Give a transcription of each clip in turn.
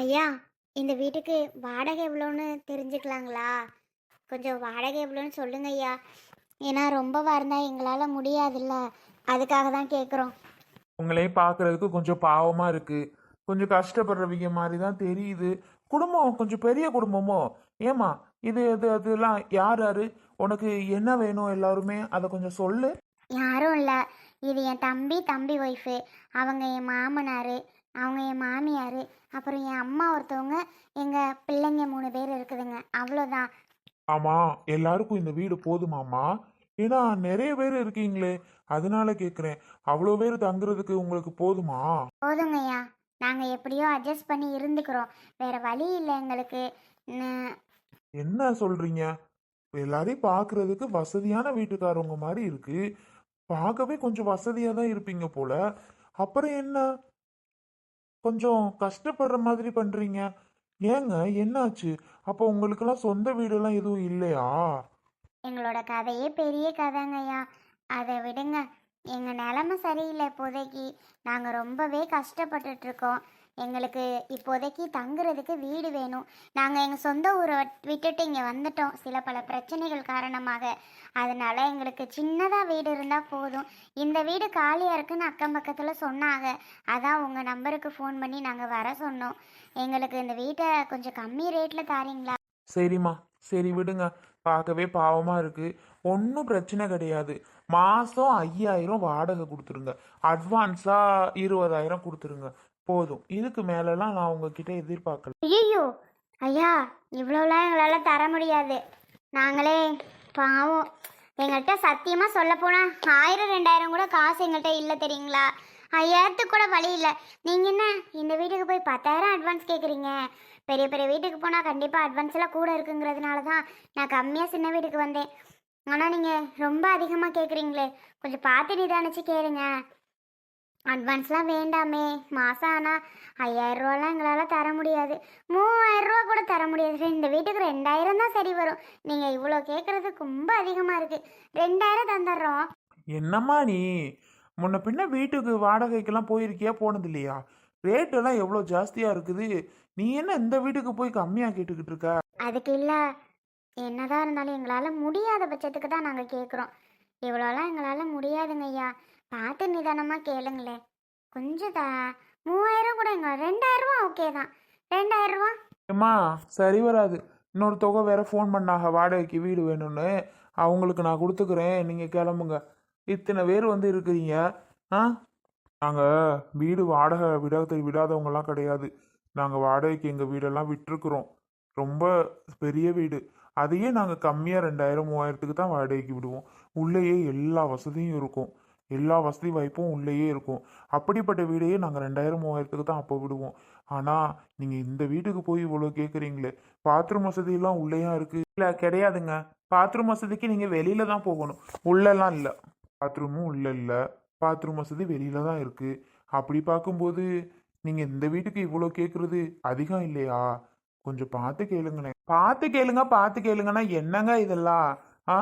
ஐயா இந்த வீட்டுக்கு வாடகை எவ்வளோன்னு தெரிஞ்சுக்கலாங்களா? கொஞ்சம் வாடகை எவ்வளோன்னு சொல்லுங்க ஐயா. ஏன்னா ரொம்ப வரந்தா எங்களால் முடியாதுல்ல. அதுக்காக தான் கேட்குறோம் உங்களையும் பார்க்கறதுக்கு கொஞ்சம் பாவமா இருக்கு. கொஞ்சம் கஷ்டப்படுறவங்க மாதிரி தான் தெரியுது. குடும்பம் கொஞ்சம் பெரிய குடும்பமோ? ஏமா இது இது அதெல்லாம் யார் யாரு? உனக்கு என்ன வேணும் எல்லாருமே? அதை கொஞ்சம் சொல்லு. யாரும் இல்லை. இது என் தம்பி தம்பி ஒய்ஃபு அவங்க என் மாமனார். அவங்க என் மாமியார் அப்புறம் என் அம்மா ஒருத்தவங்க எங்கள் பிள்ளைங்க மூணு பேர் இருக்குதுங்க. அவ்வளோதான். ஆமா எல்லாருக்கும் இந்த வீடு போதுமாமா ஏன்னா நிறைய பேர் இருக்கீங்களே அதனால கேக்குறேன். அவ்வளோ பேர் தங்குறதுக்கு உங்களுக்கு போதுமா? போதுங்கய்யா. நாங்கள் எப்படியோ அட்ஜஸ்ட் பண்ணி இருந்துக்கிறோம். வேற வழி இல்லை எங்களுக்கு. ந- என்ன சொல்றீங்க? எல்லாரையும் பார்க்கறதுக்கு வசதியான வீட்டுக்காரவங்க மாதிரி இருக்கு. பார்க்கவே கொஞ்சம் வசதியா தான் இருப்பீங்க போல. அப்புறம் என்ன? கொஞ்சம் கஷ்டப்படுற மாதிரி பண்றீங்க. ஏங்க என்னாச்சு? அப்போ உங்களுக்கெல்லாம் சொந்த வீடெல்லாம் எதுவும் இல்லையா? எங்களோட கதையே பெரிய கதைங்கய்யா அதை விடுங்க. எங்கள் நிலமை சரியில்லை இப்போதைக்கு. நாங்கள் ரொம்பவே கஷ்டப்பட்டுட்டு இருக்கோம். எங்களுக்கு இப்போதைக்கு தங்குறதுக்கு வீடு வேணும். நாங்கள் எங்கள் சொந்த ஊரை விட்டுட்டு இங்கே வந்துட்டோம். சில பல பிரச்சனைகள் காரணமாக. அதனால் எங்களுக்கு சின்னதாக வீடு இருந்தால் போதும். இந்த வீடு காலியாக இருக்குன்னு அக்கம் பக்கத்தில் சொன்னாங்க. அதான் உங்கள் நம்பருக்கு ஃபோன் பண்ணி நாங்கள் வர சொன்னோம். எங்களுக்கு இந்த வீட்டை கொஞ்சம் கம்மி ரேட்டில் தாரீங்களா? சரிம்மா. சரி விடுங்க. பார்க்கவே பாவமாக இருக்குது ஒன்றும் பிரச்சனை கிடையாது. மாதம் ஐயாயிரம் வாடகை கொடுத்துருங்க. அட்வான்ஸாக இருபதாயிரம் கொடுத்துருங்க. போதும். இதுக்கு மேலலாம் நான் உங்ககிட்ட எதிர்பார்க்கல. ஐயோ ஐயா இவ்வளோலாம் எங்களால் தர முடியாது. நாங்களே பாவம். எங்கள்கிட்ட சத்தியமாக சொல்ல போனால் ஆயிரம் ரெண்டாயிரம் கூட காசு எங்கள்கிட்ட இல்லை தெரியுங்களா? ஐயாயிரத்துக்கு கூட வழி இல்லை. நீங்கள் என்ன இந்த வீட்டுக்கு போய் பத்தாயிரம் அட்வான்ஸ் கேட்குறீங்க பெரிய பெரிய வீட்டுக்கு போனால் கண்டிப்பாக அட்வான்ஸ் எல்லாம் கூட இருக்குங்கிறதுனால தான் நான் கம்மியாக சின்ன வீட்டுக்கு வந்தேன். ஆனால் நீங்கள் ரொம்ப அதிகமாக கேட்குறீங்களே கொஞ்சம் பார்த்து நிதானிச்சு கேளுங்க. அட்வான்ஸ்லாம் வேண்டாமே. மாதம் ஆனால் ஐயாயிரரூவாலாம் எங்களால் தர முடியாது. மூவாயிரரூவா கூட தர முடியாது. ரெண்டு வீட்டுக்கு ரெண்டாயிரம் தான் சரி வரும். நீங்கள் இவ்வளோ கேட்குறது ரொம்ப அதிகமாக இருக்குது ரெண்டாயிரம் தந்துடுறோம். என்னம்மா நீ? முன்ன பின்ன வீட்டுக்கு வாடகைக்கெல்லாம் போயிருக்கியா? போனது இல்லையா ரேட் எல்லாம் எவ்வளோ ஜாஸ்தியா இருக்குது? நீ என்ன இந்த வீட்டுக்கு போய் கம்மியா கேட்டுக்கிட்டு இருக்க? அதுக்கு இல்லை. என்னதான் இருந்தாலும் எங்களால் முடியாத பட்சத்துக்கு தான் நாங்கள் கேட்குறோம் இவ்வளோலாம் எங்களால் முடியாதுங்க ஐயா பார்த்து நிதானமாக கேளுங்களேன் கொஞ்சம் தா மூவாயிரம் கூட ரெண்டாயிரம் ரூபா ஓகே தான். ரெண்டாயிரம் ரூபா அம்மா சரி வராது. இன்னொரு தொகை வேற ஃபோன் பண்ணாங்க வாடகைக்கு வீடு வேணும்னு. அவங்களுக்கு நான் கொடுத்துக்கிறேன். நீங்கள் கிளம்புங்க. இத்தனை பேர் வந்து இருக்கிறீங்க ஆ? நாங்கள் வீடு வாடகை விடாத விடாதவங்கலாம் கிடையாது. நாங்கள் வாடகைக்கு எங்கள் வீடெல்லாம் விட்டுருக்குறோம். ரொம்ப பெரிய வீடு. அதையே நாங்கள் கம்மியாக ரெண்டாயிரம் மூவாயிரத்துக்கு தான் வாடகைக்கு விடுவோம். உள்ளேயே எல்லா வசதியும் இருக்கும். எல்லா வசதி வாய்ப்பும் உள்ளேயே இருக்கும். அப்படிப்பட்ட வீடையே நாங்கள் ரெண்டாயிரம் மூவாயிரத்துக்கு தான் அப்போ விடுவோம். ஆனால் நீங்கள் இந்த வீட்டுக்கு போய் இவ்வளோ கேட்குறீங்களே பாத்ரூம் வசதியெல்லாம் உள்ளேயா இருக்குது இல்லை கிடையாதுங்க. பாத்ரூம் வசதிக்கு நீங்கள் வெளியில தான் போகணும். உள்ளெல்லாம் இல்லை. பாத்ரூமும் உள்ள இல்லை. பாத்ரூம் வசதி வெளியில தான் இருக்குது அப்படி பார்க்கும்போது நீங்கள் இந்த வீட்டுக்கு இவ்வளோ கேட்குறது அதிகம் இல்லையா? கொஞ்சம் பார்த்து கேளுங்களேன். பார்த்து கேளுங்க பார்த்து கேளுங்கன்னா என்னங்க இதெல்லாம்? ஆ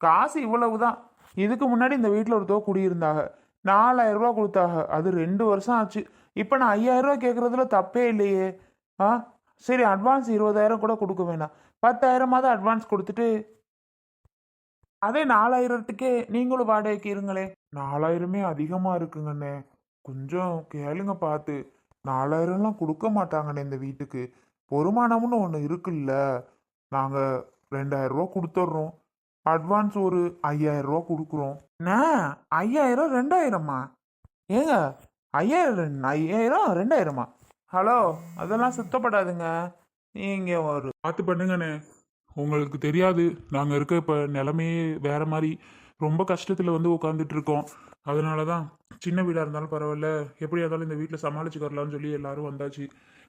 காசு இவ்வளவு தான் இதுக்கு முன்னாடி இந்த வீட்டில் ஒருத்தவ குடியிருந்தாங்க. நாலாயிரம் ரூபா கொடுத்தாங்க. அது ரெண்டு வருஷம் ஆச்சு. இப்போ நான் ஐயாயிரம் ரூபா கேட்குறதுல தப்பே இல்லையே. ஆ? சரி அட்வான்ஸ் இருபதாயிரம் கூட கொடுக்க வேணாம். பத்தாயிரமாவது அட்வான்ஸ் கொடுத்துட்டு அதே நாலாயிரத்துக்கே நீங்களும் வாடகைக்கு இருங்களே. நாலாயிரமே அதிகமாக இருக்குங்கண்ணே. கொஞ்சம் கேளுங்க பார்த்து நாலாயிரம்லாம் கொடுக்க மாட்டாங்கண்ணே இந்த வீட்டுக்கு. பொறுமானம்னு ஒன்று இருக்குல்ல. நாங்கள் ரெண்டாயிரம் ரூபா கொடுத்துட்றோம். அட்வான்ஸ் ஒரு ஐயாயிரம் ரூபா கொடுக்குறோம். என்ன? ஐயாயிரம் ரெண்டாயிரமா? ஏங்க ஐயாயிரம் ஐயாயிரம் ரெண்டாயிரமா? ஹலோ அதெல்லாம் சுத்தப்படாதுங்க. நீங்கள் ஒரு பார்த்து பண்ணுங்கண்ணே. உங்களுக்கு தெரியாது நாங்கள் இருக்க இப்போ நிலமையே வேற மாதிரி. ரொம்ப கஷ்டத்தில் வந்து உட்காந்துட்டு இருக்கோம் அதனால தான் சின்ன வீடாக இருந்தாலும் பரவாயில்ல. எப்படியா இருந்தாலும் இந்த வீட்டில் சமாளிச்சுக்கரலாம்னு சொல்லி எல்லாரும் வந்தாச்சு.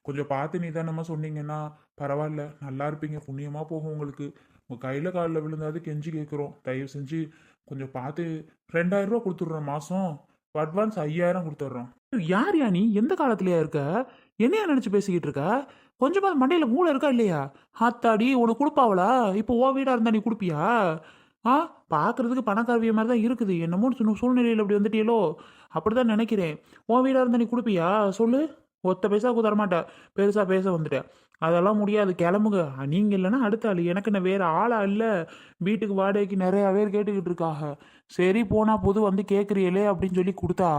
கொஞ்சம் பார்த்து நிதானமாக சொன்னீங்கன்னா பரவாயில்ல. நல்லா இருப்பீங்க புண்ணியமாக போகும் உங்களுக்கு. உங்கள் கையில் காலில் விழுந்தாது கெஞ்சி கேட்குறோம் தயவு செஞ்சு கொஞ்சம் பார்த்து ரெண்டாயிரம் ரூபா கொடுத்துட்றோம் மாதம் அட்வான்ஸ் ஐயாயிரம் கொடுத்துட்றோம் யார் யா நீ? எந்த காலத்துலயா இருக்க? என்னையா நினச்சி பேசிக்கிட்டு இருக்க? கொஞ்சமாவது மண்டையில் மூளை இருக்கா இல்லையா? ஆத்தாடி உனக்கு கொடுப்பாவளா? இப்போ ஓ வீடாக இருந்தா நீ கொடுப்பியா? ஆ பார்க்குறதுக்கு பணக்காரவிய மாதிரி தான் இருக்குது. என்னமோ சூழ்நிலையில் அப்படி வந்துட்டியலோ? அப்படி தான் நினைக்கிறேன். ஓ வீடாக இருந்தா நீ கொடுப்பியா? சொல்லு. ஒத்த பைசாவுக்கு தரமாட்டேன் பெருசாக பேச வந்துட்டேன் அதெல்லாம் முடியாது. கிளம்புங்க. நீங்கள் இல்லைன்னா அடுத்த ஆள். எனக்கு என்ன வேறு ஆளாக இல்லை. வீட்டுக்கு வாடகைக்கு நிறையா பேர் கேட்டுக்கிட்டு இருக்காங்க. சரி போனால் புது வந்து கேட்குறீங்களே அப்படின்னு சொல்லி கொடுத்தா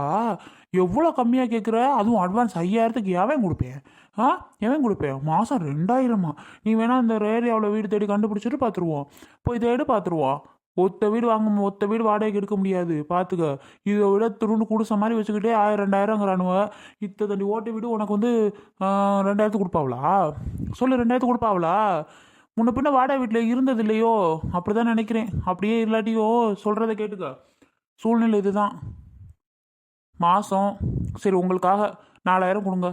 எவ்வளோ கம்மியாக கேட்குற அதுவும் அட்வான்ஸ் ஐயாயிரத்துக்கு எவன் கொடுப்பேன்? ஆ? எவன் கொடுப்பேன்? மாதம் ரெண்டாயிரமா? நீ வேணால் இந்த ஏரியாவில் வீடு தேடி கண்டுபிடிச்சிட்டு பார்த்துருவோம் போய் தேடி பார்த்துருவோம் ஒத்த வீடு வாங்க ஒத்த வீடு வாடகைக்கு எடுக்க முடியாது. பார்த்துக்க இதை விட துருண்டு குடிசை மாதிரி வச்சுக்கிட்டே ஆயிரம் ரெண்டாயிரங்கிறானுவ. இத்த தண்டி ஓட்ட வீடு உனக்கு வந்து ரெண்டாயிரத்து கொடுப்பாவளா? சொல்லு ரெண்டாயிரத்து கொடுப்பாவளா? முன்ன பின்ன வாடகை வீட்டில் இருந்தது இல்லையோ? அப்படி தான் நினைக்கிறேன். அப்படியே இல்லாட்டியோ சொல்கிறத கேட்டுக்க. சூழ்நிலை இதுதான். மாதம் சரி உங்களுக்காக நாலாயிரம் கொடுங்க.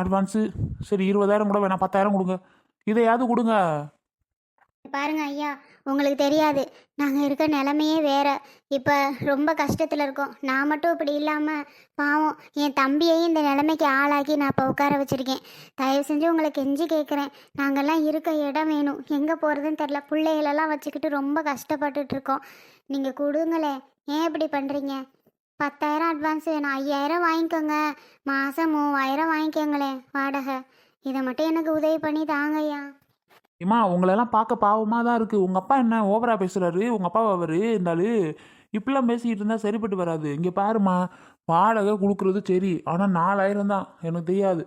அட்வான்ஸு. சரி இருபதாயிரம் கூட வேணாம். பத்தாயிரம் கொடுங்க. இதையாவது கொடுங்க. பாருங்க ஐயா உங்களுக்கு தெரியாது. நாங்கள் இருக்க நிலமையே வேற. இப்போ ரொம்ப கஷ்டத்தில் இருக்கோம். நான் மட்டும் இப்படி இல்லாமல் பாவம் என் தம்பியையும் இந்த நிலைமைக்கு ஆளாக்கி நான் இப்போ உட்கார வச்சுருக்கேன். தயவு செஞ்சு உங்களை கெஞ்சி கேட்குறேன் நாங்கள்லாம் இருக்க இடம் வேணும். எங்கே போகிறதுன்னு தெரில பிள்ளைகளெல்லாம் வச்சுக்கிட்டு ரொம்ப கஷ்டப்பட்டுட்டு இருக்கோம். நீங்கள் கொடுங்களே ஏன் இப்படி பண்ணுறீங்க பத்தாயிரம் அட்வான்ஸ் வேணும். ஐயாயிரம் வாங்கிக்கோங்க. மாதம் மூவாயிரம் வாங்கிக்கோங்களேன் வாடகை. இதை மட்டும் எனக்கு உதவி பண்ணி தாங்க ஐயா ஏம்மா உங்களெல்லாம் பார்க்க பாவமாக தான் இருக்குது உங்கள் அப்பா என்ன ஓவரா பேசுகிறாரு உங்கள் அப்பா அவர் இருந்தாலு இப்படிலாம் பேசிக்கிட்டு இருந்தால் சரிப்பட்டு வராது. இங்கே பாருமா வாடகை கொடுக்குறது சரி. ஆனால் நாலாயிரம் தான். எனக்கு தெரியாது.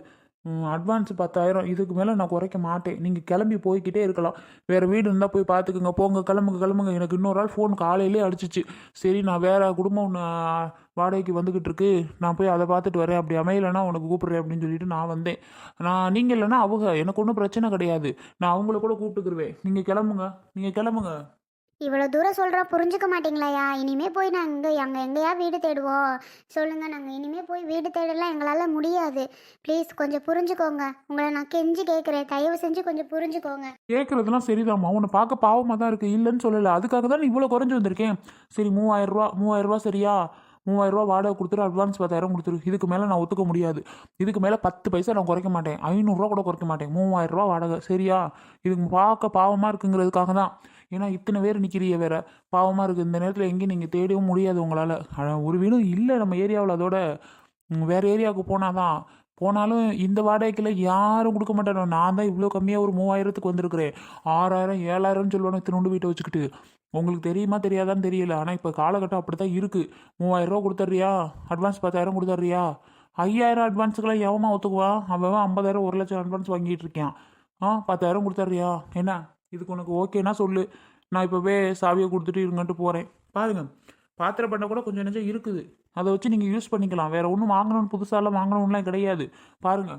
அட்வான்ஸ் பத்தாயிரம். இதுக்கு மேலே நான் குறைக்க மாட்டேன். நீங்கள் கிளம்பி போய்க்கிட்டே இருக்கலாம். வேறு வீடு இருந்தால் போய் பார்த்துக்குங்க போங்க கிளம்புங்க கிளம்புங்க. எனக்கு இன்னொரு ஆள் ஃபோன் காலையிலே அடிச்சிச்சு. சரி நான் வேறு குடும்பம் ஒன்று வாடகைக்கு வந்துக்கிட்டு இருக்கு. நான் போய் அதை பார்த்துட்டு வரேன். அப்படி அமையலைன்னா உனக்கு கூப்பிட்றேன் அப்படின்னு சொல்லிட்டு நான் வந்தேன். நான் நீங்கள் இல்லைன்னா அவங்க எனக்கு ஒன்றும் பிரச்சனை கிடையாது. நான் அவங்கள கூட கூப்பிட்டுக்குருவேன். நீங்கள் கிளம்புங்க. நீங்கள் கிளம்புங்க. இவ்வளோ தூரம் சொல்கிறா புரிஞ்சுக்க மாட்டீங்களாயா? இனிமே போய் நாங்கள் அங்கே எங்கேயா வீடு தேடுவோம் சொல்லுங்கள் நாங்கள் இனிமே போய் வீடு தேடலாம் எங்களால் முடியாது. ப்ளீஸ் கொஞ்சம் புரிஞ்சுக்கோங்க. உங்களை நான் கெஞ்சி கேட்குறேன் தயவு செஞ்சு கொஞ்சம் புரிஞ்சுக்கோங்க. கேட்குறதுலாம் சரிதாம்மா. உன்னை பார்க்க பாவமாக தான் இருக்குது இல்லைன்னு சொல்லலை. அதுக்காக தான் இவ்வளோ குறைஞ்சி வந்திருக்கேன். சரி மூவாயிரரூவா மூவாயிரரூவா சரியா? மூவாயிரரூவா வாடகை கொடுத்துரு அட்வான்ஸ் பத்தாயிரம் கொடுத்துரு. இதுக்கு மேலே நான் ஒத்துக்க முடியாது. இதுக்கு மேலே பத்து பைசா நான் குறைக்க மாட்டேன். ஐநூறுரூவா கூட குறைக்க மாட்டேன். மூவாயிரரூவா வாடகை சரியா? இதுக்கு பார்க்க பாவமாக இருக்குங்கிறதுக்காக தான். ஏன்னா இத்தனை பேர் நிற்கிறீங்க வேற. பாவமாக இருக்குது இந்த நேரத்தில் எங்கேயும் நீங்கள் தேடவும் முடியாது உங்களால். ஒரு வீடும் இல்லை நம்ம ஏரியாவில் அதோட. வேறு ஏரியாவுக்கு ஏரியாவுக்கு போனாதான். போனாலும் இந்த வாடகைக்குள்ள யாரும் கொடுக்க மாட்டானோ நான் தான் இவ்வளோ கம்மியாக ஒரு மூவாயிரத்துக்கு வந்திருக்கிறேன். ஆறாயிரம் ஏழாயிரம்னு சொல்லுவானு திருண்டு வீட்டை வச்சுக்கிட்டு. உங்களுக்கு தெரியுமா தெரியாதான்னு தெரியல. ஆனால் இப்போ காலகட்டம் அப்படி தான் இருக்குது மூவாயிரரூவா கொடுத்துட்றியா? அட்வான்ஸ் பத்தாயிரம் கொடுத்துட்றியா? ஐயாயிரம் அட்வான்ஸுக்கெல்லாம் எவமா ஒத்துக்குவான் அவன் ஐம்பதாயிரம் ஒரு லட்சம் அட்வான்ஸ் வாங்கிட்டு இருக்கான் ஆ பத்தாயிரம் கொடுத்துட்றியா? என்ன? இதுக்கு உனக்கு ஓகேனா சொல்லு. நான் இப்போவே சாவியை கொடுத்துட்டு இருங்கன்ட்டு போகிறேன் பாருங்கள் பாத்திர பண்ண கூட கொஞ்சம் நெஞ்சம் இருக்குது. அதை வச்சு நீங்கள் யூஸ் பண்ணிக்கலாம். வேறு ஒன்றும் வாங்கணும்னு புதுசாலாம் வாங்கணும்லாம் கிடையாது. பாருங்க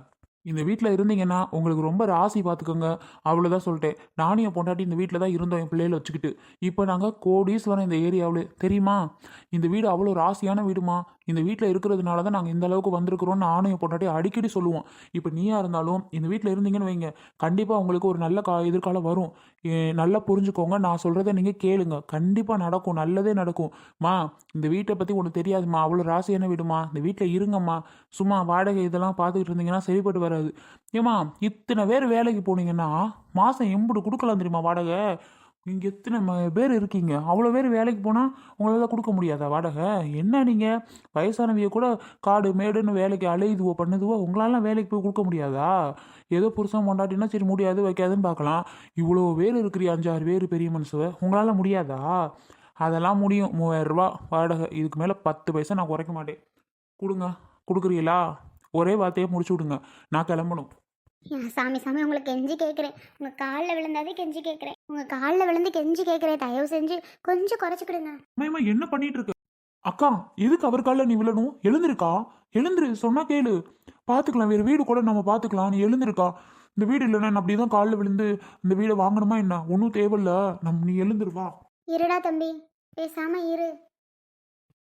இந்த வீட்டில் இருந்தீங்கன்னா உங்களுக்கு ரொம்ப ராசி பார்த்துக்கோங்க. அவ்வளோதான் சொல்லிட்டேன். நானும் என் பொண்டாட்டி இந்த வீட்டில் தான் இருந்தோம் என் பிள்ளைகளை வச்சுக்கிட்டு. இப்போ நாங்கள் கோடீஸ்வரம் இந்த ஏரியாவில் தெரியுமா? இந்த வீடு அவ்வளோ ராசியான வீடுமா? இந்த வீட்டில் இருக்கிறதுனால தான் நாங்கள் இந்த அளவுக்கு வந்திருக்கிறோம்னு நானும் என் பொண்டாட்டி அடிக்கடி சொல்லுவோம். இப்போ நீயா இருந்தாலும் இந்த வீட்டில் இருந்தீங்கன்னு வைங்க. கண்டிப்பாக உங்களுக்கு ஒரு நல்ல கா எதிர்காலம் வரும். ஏ, நல்லா புரிஞ்சுக்கோங்க. நான் சொல்கிறத நீங்கள் கேளுங்க. கண்டிப்பாக நடக்கும். நல்லதே நடக்கும். மா இந்த வீட்டை பற்றி உனக்கு தெரியாதும்மா அவ்வளோ ராசி என்ன வீடுமா? இந்த வீட்டில் இருங்கம்மா. சும்மா வாடகை இதெல்லாம் பார்த்துக்கிட்டு இருந்தீங்கன்னா சரிப்பட்டு வராது. ஏம்மா இத்தனை பேர் வேலைக்கு போனீங்கன்னா மாதம் எம்புடு கொடுக்கலாம் தெரியுமா வாடகை? நீங்கள் எத்தனை ம- பேர் இருக்கீங்க? அவ்வளோ பேர் வேலைக்கு போனால் உங்களால் கொடுக்க முடியாதா வாடகை? என்ன நீங்கள் வயசானவிய கூட காடு மேடுன்னு வேலைக்கு அலையுதுவோ பண்ணுதுவோ உங்களாலாம் வேலைக்கு போய் கொடுக்க முடியாதா? ஏதோ புருஷன் கொண்டாட்டினா சரி முடியாது வைக்காதுன்னு பார்க்கலாம். இவ்வளோ பேர் இருக்கிறீ அஞ்சாறு பேர் பெரிய மனுஷவை உங்களால் முடியாதா? அதெல்லாம் முடியும். மூவாயிரரூபா வாடகை. இதுக்கு மேலே பத்து பைசா நான் குறைக்க மாட்டேன். கொடுங்க. கொடுக்குறீங்களா? ஒரே வார்த்தையை முடிச்சு விடுங்க. நான் கிளம்பணும். சாமி சாமி உங்களை கெஞ்சி கேட்குறேன் உங்கள் காலில் விழுந்தாதே கெஞ்சி கேட்குறேன் உங்கள் காலில் விழுந்து கெஞ்சி கேட்குறேன் தயவு செஞ்சு கொஞ்சம் குறைச்சிக்கிடுங்க அம்மா என்ன பண்ணிட்டு இருக்க? அக்கா எதுக்கு அவர் காலில் நீ விழணும்? எழுந்திருக்கா? எழுந்திரு சொன்னா கேளு. பார்த்துக்கலாம் வேறு வீடு கூட நம்ம பார்த்துக்கலாம் நீ எழுந்திருக்கா? இந்த வீடு இல்லைன்னா நான் அப்படி தான் காலில் விழுந்து இந்த வீடை வாங்கணுமா என்ன? ஒன்றும் தேவையில்ல. நம் நீ எழுந்திருவா இருடா தம்பி பேசாம இரு.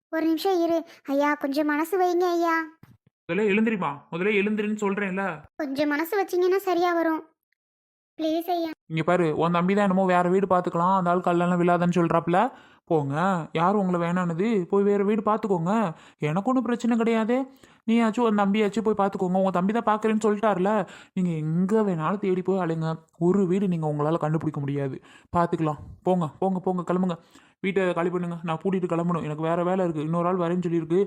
ஒரு நிமிஷம் இரு. ஐயா கொஞ்சம் மனசு வைங்க ஐயா. முதல்ல எழுந்திரிமா. முதல்ல எழுந்திரின்னு சொல்கிறேன்ல கொஞ்சம் மனசு வச்சீங்கன்னா சரியா வரும். ப்ளீஸ் ஐயா. இங்கே பாரு உன் தம்பி தான் என்னமோ வேறு வீடு பார்த்துக்கலாம் அந்த ஆள் கல்லெல்லாம் விழாதன்னு சொல்கிறாப்புல போங்க. யாரும் உங்களை வேணானது? போய் வேறு வீடு பார்த்துக்கோங்க எனக்கு ஒன்றும் பிரச்சனை கிடையாது. நீயாச்சும் உன் தம்பியாச்சும் போய் பார்த்துக்கோங்க உங்கள் தம்பி தான் பார்க்குறேன்னு சொல்லிட்டார்ல. நீங்கள் எங்கே வேணாலும் தேடி போய் அலைங்க. ஒரு வீடு நீங்கள் உங்களால் கண்டுபிடிக்க முடியாது. பார்த்துக்கலாம் போங்க போங்க போங்க. கிளம்புங்க. வீட்டை காலி பண்ணுங்க நான் கூட்டிகிட்டு கிளம்பணும். எனக்கு வேறு வேலை இருக்குது இன்னொரு ஆள் வரேன்னு சொல்லியிருக்கு.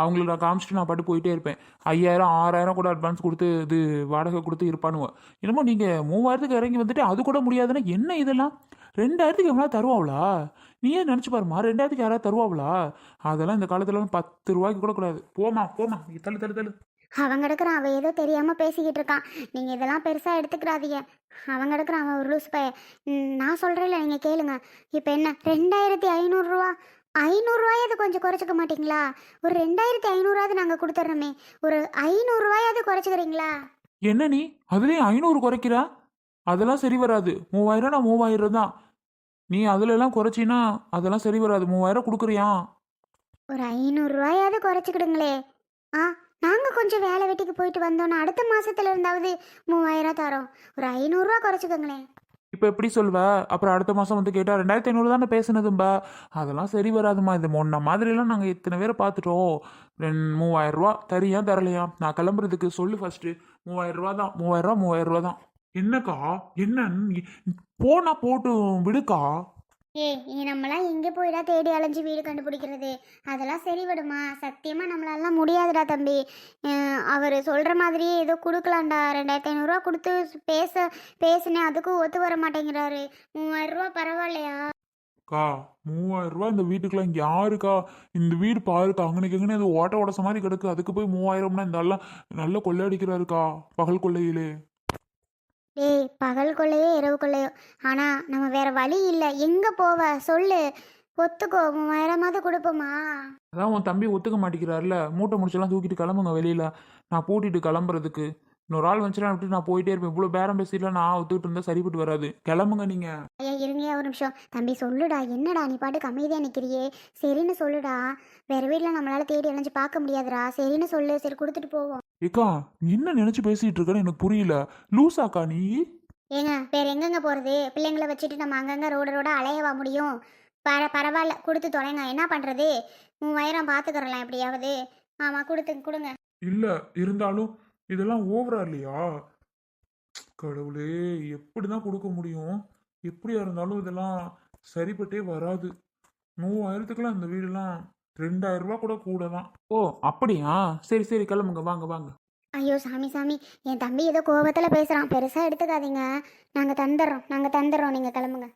அவங்களுக்கு நான் காமிச்சிட்டு நான் பாட்டு போயிட்டே இருப்பேன். ஐயாயிரம் ஆறாயிரம் கூட அட்வான்ஸ் கொடுத்து இது வாடகை கொடுத்து இருப்பானுவோ. என்னமோ நீங்கள் மூவாயிரத்துக்கு இறங்கி வந்துட்டு அது கூட முடியாதுன்னா என்ன இதெல்லாம்? ரெண்டாயிரத்துக்கு எவ்வளோ தருவாங்களா நீயே நினச்சி பாருமா ரெண்டாயிரத்துக்கு யாராவது தருவாங்களா அதெல்லாம் இந்த காலத்துலலாம் பத்து ரூபாய்க்கு கூட கூடாது. போமா போமா தள்ளு தள்ளு தள்ளு. அவங்க எடுக்கிறான் அவன் ஏதோ தெரியாமல் பேசிக்கிட்டு இருக்கான். நீங்கள் இதெல்லாம் பெருசாக எடுத்துக்கிறாதீங்க அவங்க எடுக்கிறான் அவன் ஒரு லூஸ் பைய. நான் சொல்கிறேன்ல நீங்கள் கேளுங்க. இப்போ என்ன ரெண்டாயிரத்தி ஐநூறுரூவா ஐநூறுரூவாயாவது கொஞ்சம் குறைச்சிக்க மாட்டீங்களா? ஒரு ரெண்டாயிரத்தி ஐநூறாவது நாங்கள் கொடுத்துட்றோமே ஒரு ஐநூறுரூவாயாவது குறைச்சிக்கிறீங்களா? என்ன நீ? அதுலேயும் ஐநூறு குறைக்கிறா? அதெல்லாம் சரி வராது. மூவாயிரம் நான் மூவாயிரம் தான். நீ அதுல எல்லாம் குறைச்சின்னா அதெல்லாம் சரி வராது. மூவாயிரம் கொடுக்குறியா? ஒரு ஐநூறுரூவாயாவது குறைச்சிக்கிடுங்களே. ஆ நாங்கள் கொஞ்சம் வேலை வெட்டிக்கு போயிட்டு வந்தோன்னா அடுத்த மாசத்துல இருந்தாவது மூவாயிரம் தரோம். ஒரு ஐநூறுரூவா குறைச்சிக்கோங்களேன். இப்போ எப்படி சொல்வ? அப்புறம் அடுத்த மாதம் வந்து கேட்டால் ரெண்டாயிரத்தி ஐநூறு தானே பேசுனதும்பா? அதெல்லாம் சரி வராதுமா. இது முன்ன மாதிரிலாம் நாங்கள் இத்தனை பேரை பார்த்துட்டோம். ரெண்டு மூவாயிரம் ரூபா தரியா தரலையா? நான் கிளம்புறதுக்கு சொல்லு ஃபஸ்ட்டு மூவாயிரம் ரூபா தான். மூவாயிரம் ரூபா மூவாயிரம் ரூபா தான். என்னக்கா? என்ன நீ- போனா போட்டும் விடுக்கா? ஏய் இனி நம்மளாம் எங்கே போயிடா தேடி அலைஞ்சு வீடு கண்டுபிடிக்கிறது? அதெல்லாம் சரி விடுமா சத்தியமாக நம்மளாலாம் முடியாதுடா தம்பி. அவர் சொல்கிற மாதிரியே ஏதோ கொடுக்கலாம்டா. ரெண்டாயிரத்தி ஐநூறுரூவா கொடுத்து பேச பேசினேன் அதுக்கும் ஒத்து வர மாட்டேங்கிறாரு. மூவாயிரம் ரூபா பரவாயில்லையா? கா மூவாயிரம் ரூபாய் இந்த வீட்டுக்குலாம் இங்கே யாருக்கா? இந்த வீடு பாருக்கா அங்கனைக்கு எங்கன்னு அது ஓட்ட உடச்ச மாதிரி கிடக்கு. அதுக்கு போய் மூவாயிரம்னா இந்த எல்லாம் நல்லா கொள்ளையடிக்கிறாருக்கா பகல் கொள்ளையிலே. டேய் பகல் கொள்ளையோ இரவு கொள்ளையோ ஆனால் நம்ம வேற வழி இல்லை. எங்கே போவ? சொல்லு. ஒத்துக்கோ. மூவாயிரமாவது கொடுப்போமா? அதான் உன் தம்பி ஒத்துக்க மாட்டேங்கிறாருல. மூட்டை முடிச்செல்லாம் தூக்கிட்டு கிளம்புங்க வெளியில. நான் பூட்டிட்டு கிளம்புறதுக்கு. இன்னொரு ஆள் வந்துச்சுன்னா விட்டு நான் போயிட்டே இருப்பேன். இவ்வளோ பேரம் பேசிட்டுலாம் நான் ஒத்துக்கிட்டு இருந்தா சரிப்பட்டு வராது. கிளம்புங்க நீங்க. ஐயா இருங்க. ஒரு நிமிஷம். தம்பி சொல்லுடா. என்னடா நீ பாட்டுக்கு அமைதியாக நிற்கிறியே சரின்னு சொல்லுடா. வேற வீட்டில் நம்மளால தேடி அலைஞ்சு பார்க்க முடியாதுடா. சரின்னு சொல்லு. சரி கொடுத்துட்டு போவோம். ஏக்கா என்ன நினைச்சு பேசிட்டு இருக்கன்னு எனக்கு புரியல. லூசாக்கா நீ? ஏங்க வேற எங்கெங்க போகிறது பிள்ளைங்கள வச்சுட்டு நம்ம அங்கங்கே ரோட ரோட அலையவா முடியும்? பர பரவாயில்ல கொடுத்து தொலைங்க. என்ன பண்ணுறது மூவாயிரம் பார்த்துக்கிறலாம் எப்படியாவது. ஆமாம் கொடுத்து கொடுங்க. இல்ல இருந்தாலும் இதெல்லாம் ஓவரா இல்லையா? கடவுளே எப்படிதான் கொடுக்க முடியும்? எப்படியா இருந்தாலும் இதெல்லாம் சரிப்பட்டே வராது. மூவாயிரத்துக்குலாம் இந்த வீடெல்லாம் ரெண்டாயிரம் ரூபா கூட கூட தான் ஓ அப்படியா? சரி சரி கிளம்புங்க. வாங்க வாங்க. ஐயோ சாமி சாமி. என் தம்பி ஏதோ கோபத்தில் பேசுகிறான் பெருசாக எடுத்துக்காதீங்க. நாங்கள் தந்துடுறோம். நாங்கள் தந்துடுறோம். நீங்கள் கிளம்புங்க.